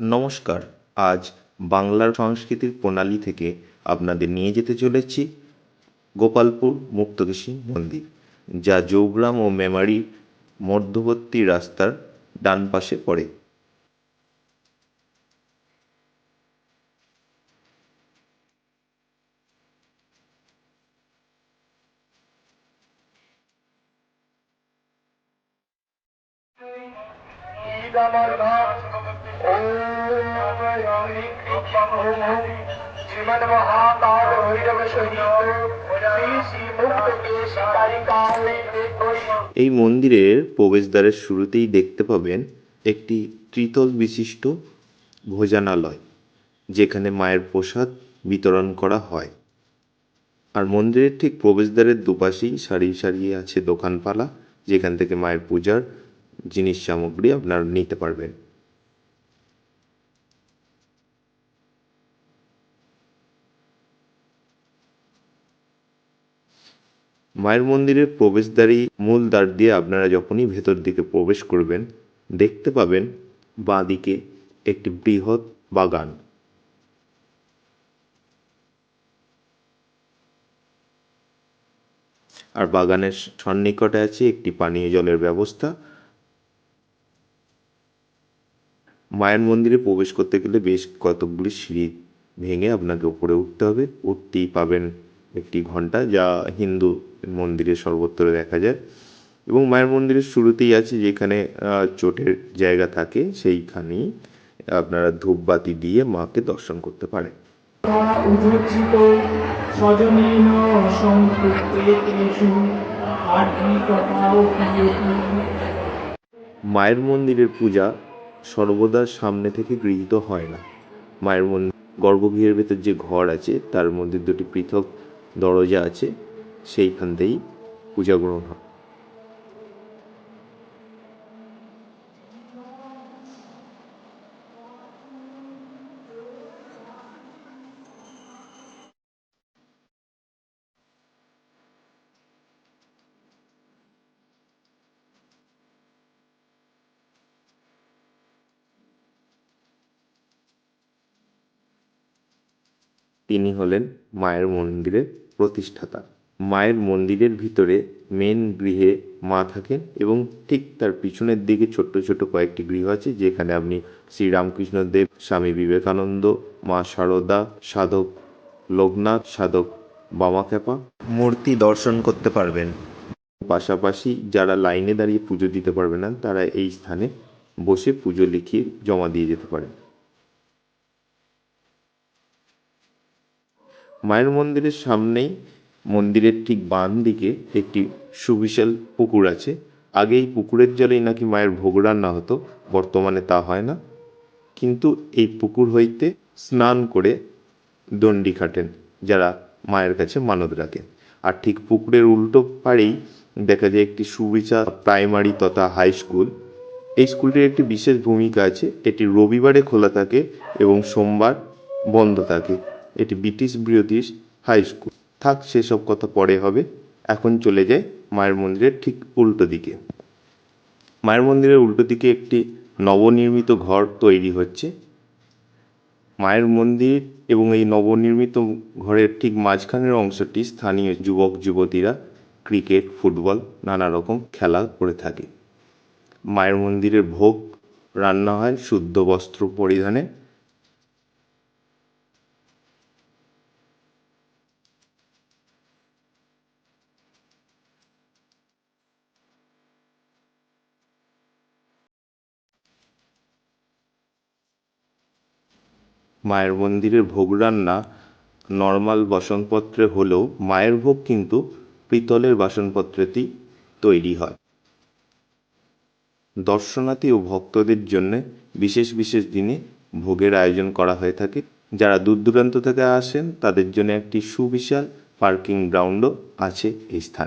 নমস্কার, আজ বাংলার সংস্কৃতির প্রণালী থেকে আপনাদের নিয়ে যেতে চলেছি গোপালপুর মুক্তকেশী মন্দির, যা জৌগ্রাম ও মেমারির মধ্যবর্তী রাস্তার ডান পাশে পড়ে। শ্রীমদ এই মন্দিরের প্রবেশদ্বারের শুরুতেই দেখতে পাবেন একটি ত্রিতল বিশিষ্ট ভোজনালয়, যেখানে মায়ের প্রসাদ বিতরণ করা হয়। আর মন্দিরের ঠিক প্রবেশদ্বারের দুপাশেই সারিয়ে সারিয়ে আছে দোকানপালা, যেখান থেকে মায়ের পূজার জিনিস সামগ্রী আপনারা নিতে পারবেন। মায়ের মন্দিরের প্রবেশদ্বারেই মূল দ্বার দিয়ে আপনারা যখনই ভেতর দিকে প্রবেশ করবেন, দেখতে পাবেন বাঁদিকে একটি বৃহৎ বাগান। আর বাগানের সন্নিকটে আছে একটি পানীয় জলের ব্যবস্থা। মায়ের মন্দিরে প্রবেশ করতে গেলে বেশ কতকগুলি সিঁড়ি ভেঙে আপনাকে উপরে উঠতে হবে। উঠতেই পাবেন একটি ঘণ্টা যা হিন্দু মন্দিরে সর্বত্র দেখা যায়। এবং মায়ের মন্দিরের শুরুতেই আছে যেখানে চোটের জায়গা থাকে সেইখানেই আপনারা ধূপবাতি দিয়ে মাকে দর্শন করতে পারেন। মায়ের মন্দিরের পূজা সর্বদা সামনে থেকে গৃহীত হয় না। মায়ের মন্দির গর্ভগৃহের ভেতর যে ঘর আছে তার মধ্যে দুটি পৃথক দরজা আছে সেইখান দিয়েই পূজা গ্রহণ হয়। তিনি হলেন মায়ের মন্দিরের প্রতিষ্ঠাতা। মায়ের মন্দিরের ভিতরে মেন গৃহে মা থাকেন এবং ঠিক তার পিছনের দিকে ছোট্ট ছোট কয়েকটি গৃহ আছে যেখানে আপনি শ্রীরামকৃষ্ণ দেব স্বামী বিবেকানন্দ মা সারদা সাধক লোকনাথ সাধক বামাখ্যাপা মূর্তি দর্শন করতে পারবেন। পাশাপাশি যারা লাইনে দাঁড়িয়ে পুজো দিতে পারবে না তারা এই স্থানে বসে পুজো লিখিয়ে জমা দিয়ে যেতে পারেন। মায়ের মন্দিরের সামনেই, মন্দিরের ঠিক বাম দিকে একটি সুবিশাল পুকুর আছে। আগে এই পুকুরের জলেই নাকি মায়ের ভোগ রান্না হতো, বর্তমানে তা হয় না। কিন্তু এই পুকুর হইতে স্নান করে দণ্ডি খাটেন, যারা মায়ের কাছে মানত রাখেন। আর ঠিক পুকুরের উল্টো পাড়েই দেখা যায় একটি সুবিচার প্রাইমারি তথা হাই স্কুল। এই স্কুলটির একটি বিশেষ ভূমিকা আছে, এটি রবিবারে খোলা থাকে এবং সোমবার বন্ধ থাকে। এটি ব্রিটিশ বিরোধী হাই স্কুল থাক, সেসব কথা পরে হবে। এখন চলে যায় মায়ের মন্দিরের ঠিক উল্টো দিকে। মায়ের মন্দিরের উল্টো দিকে একটি নবনির্মিত ঘর তৈরি হচ্ছে। মায়ের মন্দির এবং এই নবনির্মিত ঘরের ঠিক মাঝখানের অংশটি স্থানীয় যুবক, যুবতীরা ক্রিকেট, ফুটবল, নানা রকম খেলা করে থাকে। মায়ের মন্দিরের ভোগ রান্না হয় শুদ্ধ বস্ত্র পরিধানে। মায়ের মন্দিরের ভোগ রান্না নর্মাল বাসনপত্রে হলেও মায়ের ভোগ কিন্তু পিতলের বাসনপত্রেতেই তৈরি হয়। দর্শনার্থী ও ভক্তদের জন্য বিশেষ বিশেষ দিনে ভোগের আয়োজন করা হয়ে থাকে। যারা দূর দূরান্ত থেকে আসেন, তাদের জন্য একটি সুবিশাল পার্কিং গ্রাউন্ডও আছে এই স্থানে।